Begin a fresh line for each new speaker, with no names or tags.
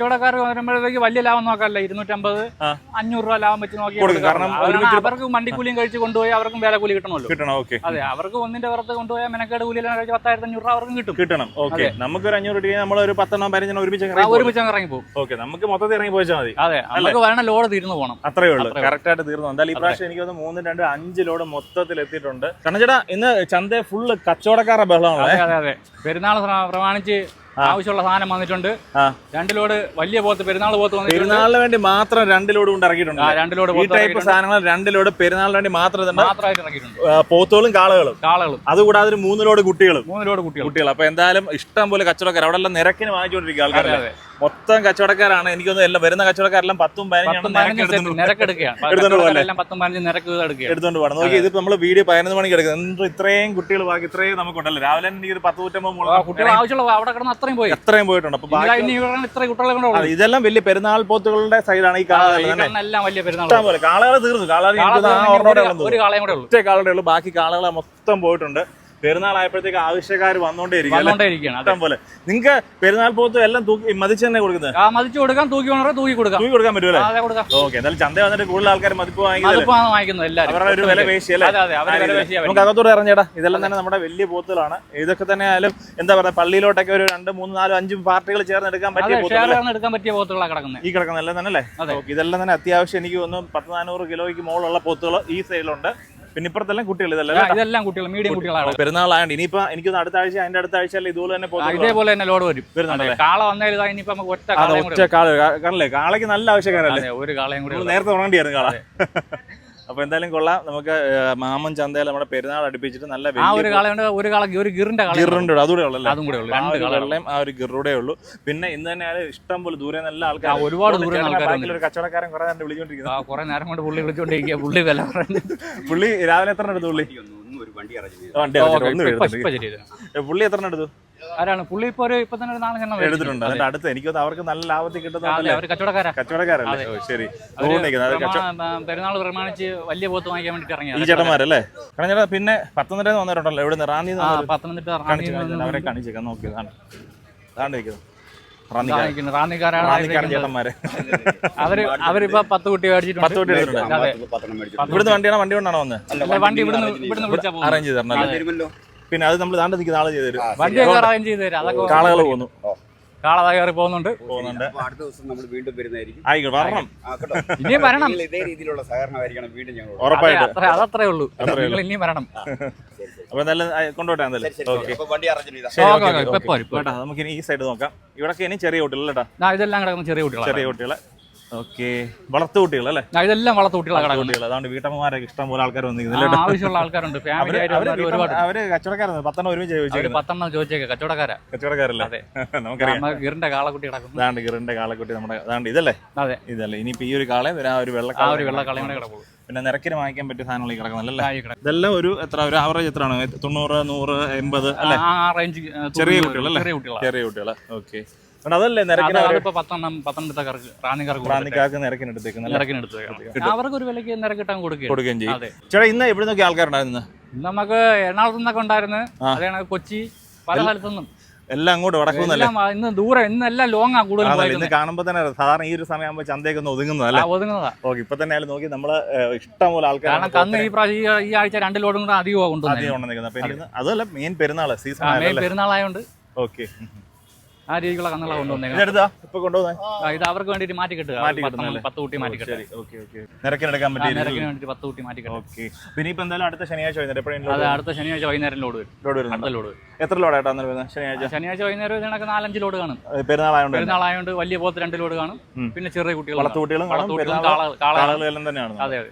കച്ചവടക്കാർ വരുമ്പോഴത്തേക്ക് വലിയ ലാഭം നോക്കാറില്ല. ഇരുന്നൂറ്റമ്പത്. അഞ്ഞൂറ് രൂപ ലാഭം വെച്ച് നോക്കി
കാരണം
അവർക്ക് വണ്ടിക്കൂലിയും കഴിച്ച് കൊണ്ടുപോയി അവർക്കും വേല കൂലി കിട്ടണമല്ലോ.
കിട്ടണം ഓക്കെ.
അതെ അവർക്ക് ഒന്നിന്റെ പുറത്ത് കൊണ്ടുപോയാൽ മെനക്കേട് കൂലിയെല്ലാം കഴിച്ച് പത്തായിരത്തി അഞ്ഞൂറ് രൂപ അവർക്കും കിട്ടും.
കിട്ടണം ഓക്കെ. നമുക്ക് ഒരു അഞ്ഞൂറ് രൂപ നമ്മൾ ഒരു പത്തെണ്ണം പതിനഞ്ചെണ്ണം ഒരുമിച്ച്
ഒരുമിച്ച് ഇറങ്ങി പോകും
ഓക്കെ നമുക്ക് മൊത്തത്തിൽ ഇറങ്ങി പോയാൽ മതി.
അതെ നമുക്ക് വരണ ലോഡ് തീർന്നു പോകണം
അത്രയേ ഉള്ളൂ. കറക്റ്റ് ആയിട്ട് തീർന്നു എന്തായാലും ഈ പ്രാവശ്യം എനിക്ക് തോന്നുന്നു മൂന്ന് രണ്ട് അഞ്ച് ലോഡ് മൊത്തത്തിൽ എത്തിയിട്ടുണ്ട്. കാരണം ചേട്ടാ ഇന്ന് ചന്ത ഫുള്ള് കച്ചവടക്കാരുടെ ബഹളമാണ്
അതെ അതെ അതെ. പെരുന്നാൾ പ്രമാണിച്ച് ആവശ്യമുള്ള സാധനം വന്നിട്ടുണ്ട്. രണ്ട് ലോഡ് വലിയ പോത്ത് പെരുന്നാൾ പോത്ത്
പെരുന്നാളിന് വേണ്ടി മാത്രം രണ്ട് ലോഡ് കൊണ്ട് ഇറക്കിയിട്ടുണ്ട്
രണ്ട് ലോഡ്
ഈ ടൈപ്പ് സാധനങ്ങൾ രണ്ട് ലോഡ് പെരുന്നാളിന് വേണ്ടി മാത്രം
മാത്രമായിട്ട് ഇറക്കിയിട്ടുണ്ട്
പോത്തുകളും കാളകളും.
കാളകളും.
അതുകൂടാതെ ഒരു മൂന്ന് ലോഡ് കുട്ടികളും.
മൂന്ന് ലോഡ് കുട്ടികൾ
കുട്ടികൾ അപ്പൊ എന്തായാലും ഇഷ്ടം പോലെ കച്ചവടക്കാർ അവിടെ എല്ലാം നിരക്കിന് വാങ്ങിച്ചുകൊണ്ടിരിക്കുക ആൾക്കാർ മൊത്തം കച്ചവടക്കാരാണ്. എനിക്കൊന്നും എല്ലാം വരുന്ന കച്ചവടക്കാരെല്ലാം പത്തും
പതിനഞ്ചും
എടുത്തോണ്ട് പോകണം നോക്കി ഇതിപ്പോ നമ്മൾ വീഡിയോ പതിനൊന്ന് മണിക്ക് എടുക്കുന്നത്. എന്തോ ഇത്രയും കുട്ടികൾ ബാക്കി ഇത്രയും നമുക്കുണ്ടല്ലോ. രാവിലെ എനിക്ക് ഒരു പത്ത്
കിടന്ന് അത്രയും
പോയിട്ടുണ്ട്. അപ്പൊ ഇതെല്ലാം വലിയ പെരുന്നാൾ പോത്തുകളുടെ സൈഡാണ് ഈ കാളകൾ പോലെ കാളകൾ തീർന്നു കാളകൾ
കാള
എനിക്ക് തോന്നുന്നു ആ
തീർന്നെങ്കിൽ
ഒരെണ്ണമേ
ഒരു-
ഉള്ളൂ.
ഒരു കാളയും കൂടെ ഉള്ളൂ.
ഒറ്റ കാളയുടെ ഉള്ളൂ. ബാക്കി കാളകളെ മൊത്തം പോയിട്ടുണ്ട്. പെരുന്നാൾ ആയപ്പോഴത്തേക്ക് ആവശ്യക്കാർ വന്നോണ്ടേ പോലെ നിങ്ങൾക്ക് പെരുന്നാൾ പോത്ത് എല്ലാം തൂക്കി മതിച്ച് തന്നെ കൊടുക്കുന്നത്?
മതിച്ച് കൊടുക്കാൻ കൊടുക്കാം തൂക്കി വേണോ തൂക്കി കൊടുക്കാം.
തൂക്കി കൊടുക്കാൻ പറ്റുമല്ലേ ഓക്കെ എന്തായാലും ചന്ത വന്നിട്ട് കൂടുതൽ ആൾക്കാർ മതിപ്പ്
വാങ്ങിക്കുന്നത്
അവരുടെ ഒരു വില നമുക്ക് ഇറങ്ങിയടാ. ഇതെല്ലാം തന്നെ നമ്മുടെ വലിയ പോത്തുകളാണ്. ഇതൊക്കെ തന്നെ ആയാലും എന്താ പറയാ പള്ളിയിലോട്ടൊക്കെ ഒരു രണ്ട് മൂന്ന് നാലും അഞ്ചും പാർട്ടികൾ ചേർന്ന് എടുക്കാൻ പറ്റിയ
പോത്തുകളാണ് കിടക്കുന്നത്.
ഈ കിടക്കുന്ന എല്ലാം തന്നെ അല്ലേ? ഇതെല്ലാം തന്നെ അത്യാവശ്യം എനിക്ക് തോന്നുന്നു പത്ത് നാനൂറ് കിലോയ്ക്ക് മുകളിലുള്ള പോത്തുകൾ ഈ സൈഡിലുണ്ട്. പിന്നെ ഇപ്പുറത്തെല്ലാം കുട്ടികൾ ഇതെല്ലാം
ഇതെല്ലാം കുട്ടികൾ മീഡിയം കുട്ടികളാണ്.
പെരുന്നാളായണ്ട് ഇനിയിപ്പോ എനിക്ക് അടുത്ത ആഴ്ച അതിന്റെ അടുത്ത ആഴ്ച അല്ലേ ഇതുപോലെ തന്നെ
ഇതേപോലെ തന്നെ ലോഡ് വരും. പെരുന്നാളെ കാള വന്നാലും ഇനിയിപ്പോ നമുക്ക് ഒറ്റ
ഒറ്റ കാൾ കാളല്ലേ കാളയ്ക്ക് നല്ല ആവശ്യക്കാരല്ലേ?
ഒരു കാളയും കൂടി
നേരത്തെ ഉറങ്ങേണ്ടിയായിരുന്നു കാള. അപ്പൊ എന്തായാലും കൊള്ളാം. നമുക്ക് മാമൻ ചന്തയിൽ നമ്മുടെ പെരുന്നാൾ അടുപ്പിച്ചിട്ട് നല്ല
ആ ഒരു
വലിയ
കാളയുണ്ട് ഒരു കാള ഒരു ഗിറിന്റെ കാള
ഗിറിന്റെ അതുകൂടെ ഉള്ളല്ലേ
അതും കൂടെ ഉള്ളു.
ആ
രണ്ട്
ഒരു ആ ഒരു ഗിറൂടെ ഉള്ളൂ. പിന്നെ ഇന്ന് തന്നെ ആയാലും ഇഷ്ടം പോലെ ദൂരെ നല്ല ആൾക്കാർ
ഒരുപാട് ദൂരെ
ഒരു കച്ചവടക്കാരൻ കുറെ നേരം വിളിച്ചോണ്ടിരിക്കുന്നത്
ആ കുറെ നേരം കൊണ്ട് പുള്ളി വിളിച്ചോണ്ടിരിക്കുക പുള്ളി വില
പുള്ളി രാവിലെ എത്ര എടുത്തു പുള്ളി?
ഒരു വണ്ടി
പുള്ളി എത്ര എടുത്തു?
ആരാണ്? പുള്ളി ഇപ്പൊ ഒരു ഇപ്പൊ തന്നെ ഒരു നാളെ
എടുത്തിട്ടുണ്ട്. അതിന്റെ അടുത്ത് എനിക്ക് അവർക്ക് നല്ല ലാഭത്തിൽ കിട്ടുന്ന
അവർ കച്ചവടക്കാരാ.
കച്ചവടക്കാരല്ലേ? ഓ, ശരി. അത്
പെരുന്നാൾ പ്രമാണിച്ച് വലിയ പോത്ത് വാങ്ങിക്കാൻ വേണ്ടിട്ട്
ഈ ചേട്ടന്മാരല്ലേ? കാരണം ചേട്ടാ പിന്നെ പത്തനംതിട്ട വന്നിട്ടുണ്ടല്ലോ. ഇവിടെ റാന്നി
ആ പത്തനംതിട്ട
കാണിച്ചു
റാന്നി
കാണിച്ചു. അവരെ കാണിച്ചേക്കാൻ നോക്കി റാന്നി.
റാന്നിക്കാരാണ്.
ചേട്ടന്മാര്.
അവർ അവരിപ്പോ പത്ത് കുട്ടി മേടിച്ചിട്ടുണ്ട്.
പത്ത് കുട്ടി എടുത്തിട്ടുണ്ട്
അതെ.
പത്തെണ്ണം മേടിച്ചു
ഇവിടുന്ന് വണ്ടിയാണോ? വണ്ടി കൊണ്ടാണോ വന്ന്?
അല്ല, വണ്ടി ഇവിടുന്ന് ഇവിടുന്ന് വിളിച്ചാ പോകും
അറേഞ്ച് ചെയ്ത് തരണം അല്ലേ?
വരുമല്ലോ.
പിന്നെ അത് നമ്മൾ താണ്ട് നിൽക്കുന്ന ആൾ ചെയ്തു തരും
വണ്ടിയൊക്കെ അറേഞ്ച് ചെയ്ത് തരാം. അതൊക്കെ
കാളകൾ പോകുന്നു
കാള കയറി പോകുന്നുണ്ട്.
പോകുന്നുണ്ട്.
അപ്പൊ അടുത്ത ദിവസം നമ്മൾ വീണ്ടും വരുന്നതായിരിക്കും.
ആയിക്കോട്ടെ വരണം.
ആ, കേട്ടോ.
ഇനിയും വരണം.
നിങ്ങൾ ഇതേ രീതിയിലുള്ള സഹകരണമായിരിക്കണം വീണ്ടും ഞങ്ങൾ
അതെ,
ഉറപ്പായിട്ട്
അത്ര അതത്രേ ഉള്ളൂ. നിങ്ങൾ ഇനിയും വരണം.
അപ്പൊ നല്ല കൊണ്ടുപോട്ടെ എന്തായാലും. ഓക്കെ.
അപ്പൊ വണ്ടി അറേഞ്ച് ചെയ്താ
ശരി
ഓക്കെ,
ഓക്കെ
ഓക്കെ, ഇപ്പൊ
ഓക്കെ.
ഇപ്പൊ
കേട്ടോ നമുക്ക് ഇനി ഈ സൈഡ് നോക്കാം. ഇവിടൊക്കെ ഇനി ചെറിയ കുട്ടികൾ കേട്ടോ
ഇതെല്ലാം കിടക്കുന്ന ചെറിയ കുട്ടികളാണ്
ചെറിയ കുട്ടികളെ. ഓക്കെ. വളർത്തു കുട്ടികൾ അല്ലേ?
ഇതെല്ലാം വളർത്തു കുട്ടികളാണ്
കുട്ടികൾ വീട്ടമ്മമാരൊക്കെ ഇഷ്ടം പോലെ ആൾക്കാർ
ആ,
വന്നിരിക്കുന്നില്ല
ആവശ്യമുള്ള ആൾക്കാരുണ്ട്. ഫാമിലി ആയിട്ട്
അവർ
വന്നവര് ഒരുപാട്
അവർ കച്ചവടക്കാരാണ്. പത്തെണ്ണം ഒരുമിച്ച്
അവർ
ചോദിച്ചേക്കുന്നത്
പത്തെണ്ണം ചോദിച്ചേക്ക. കച്ചവടക്കാരാ.
കച്ചവടക്കാരല്ലേ?
അതെ.
നമുക്കറിയാം.
ഗിറിന്റെ കാളക്കുട്ടി
ഗിറിന്റെ കാളക്കുട്ടി നമ്മുടെ അതാണ്ട് ഇതല്ലേ?
അതെ.
ഇതല്ലേ. ഇനിയിപ്പോ ഈ ഒരു കാളയും ആ ഒരു വെള്ള
ആ ഒരു വെള്ള കളയും കൂടെ കിടക്കുള്ളൂ
പിന്നെ നിരക്കിന് വാങ്ങിക്കാൻ പറ്റിയ സാധനങ്ങൾ കിടക്കുന്നല്ലേ. ഇതെല്ലാം ഒരു എത്ര ഒരു ആവറേജ് എത്രയാണ്? തൊണ്ണൂറ് നൂറ് എൺപത് അല്ലേ? ചെറിയ കുട്ടികൾ
ചെറിയ കുട്ടികൾ
ചെറിയ കുട്ടികൾ. ഓക്കെ. അതല്ലേ
അവർക്ക് ഒരു വിലക്ക് നിരക്കിട്ടാൻ കൊടുക്കുക
കൊടുക്കുകയും ചെയ്യും.
അതെ.
ചേട്ടാ ഇന്ന് എവിടെ നിന്നൊക്കെ ആൾക്കാരുണ്ടായിരുന്നു
നമുക്ക് എറണാകുളത്ത് നിന്നൊക്കെ ഉണ്ടായിരുന്നു. അതേ കൊച്ചി പല സ്ഥലത്തുനിന്നും
എല്ലാം അങ്ങോട്ട് വടക്കുന്നല്ലേ
ഇന്ന് ദൂരം ഇന്ന് എല്ലാം കൂടുതൽ
ആണല്ലേ ഇന്ന് കാണുമ്പോൾ തന്നെ സാധാരണ ഈ ഒരു സമയമാകുമ്പോൾ ചന്തയൊക്കെ ഒന്ന് ഒതുങ്ങുന്നതല്ലേ
ആ, ഒതുങ്ങുന്നതാ.
ഓക്കെ ഇപ്പൊ തന്നെ നോക്കി നമ്മൾ ഇഷ്ടം പോലെ ആൾക്കാർ
കന്ന് ഈ പ്രാവശ്യം ഈ- ആഴ്ച രണ്ട് ലോഡും കൂടെ അധികമാണ്
അധികം
കൊണ്ടുവന്നത്
അതല്ല മെയിൻ പെരുന്നാൾ സീസൺ
ആ, മെയ് പെരുന്നാളായോണ്ട്.
ഓക്കെ.
ആ രീതിക്കുള്ള കന്നുകളാണ് കൊണ്ടുവന്നേക്കുന്നത്. ഇത് അവർക്ക് വേണ്ടിയിട്ട് മാറ്റി കിട്ടുക. പത്ത്? കുട്ടി മാറ്റി
നിരക്കിനെടുക്കാൻ
വേണ്ടിയിട്ട് പത്ത് കുട്ടി മാറ്റി
പിന്നെ ഇപ്പൊ എന്തായാലും അടുത്ത ശനിയാഴ്ച വൈകുന്നേരം.
അത് അടുത്ത ശനിയാഴ്ച വൈകുന്നേരം ലോഡ് വരും.
ലോഡ് വരും
അടുത്ത ലോഡ്
എത്ര ലോഡായിട്ടാ വരുന്നത് ശനിയാഴ്ച?
ശനിയാഴ്ച വൈകുന്നേരം ഇതിനൊക്കെ നാലഞ്ച് ലോഡ് കാണും.
പെരുന്നാളായോണ്ട്
പെരുന്നാളായോണ്ട് വലിയ പോത്ത് രണ്ട് ലോഡ് കാണും. പിന്നെ ചെറിയ കുട്ടികൾ
വളർത്തു കുട്ടികളും കാണും.
വളർത്തു കുട്ടികളും
പെരുന്നാൾ
കാള- കാള
കാളകളും തന്നെയാണ്.
അതെ അതെ.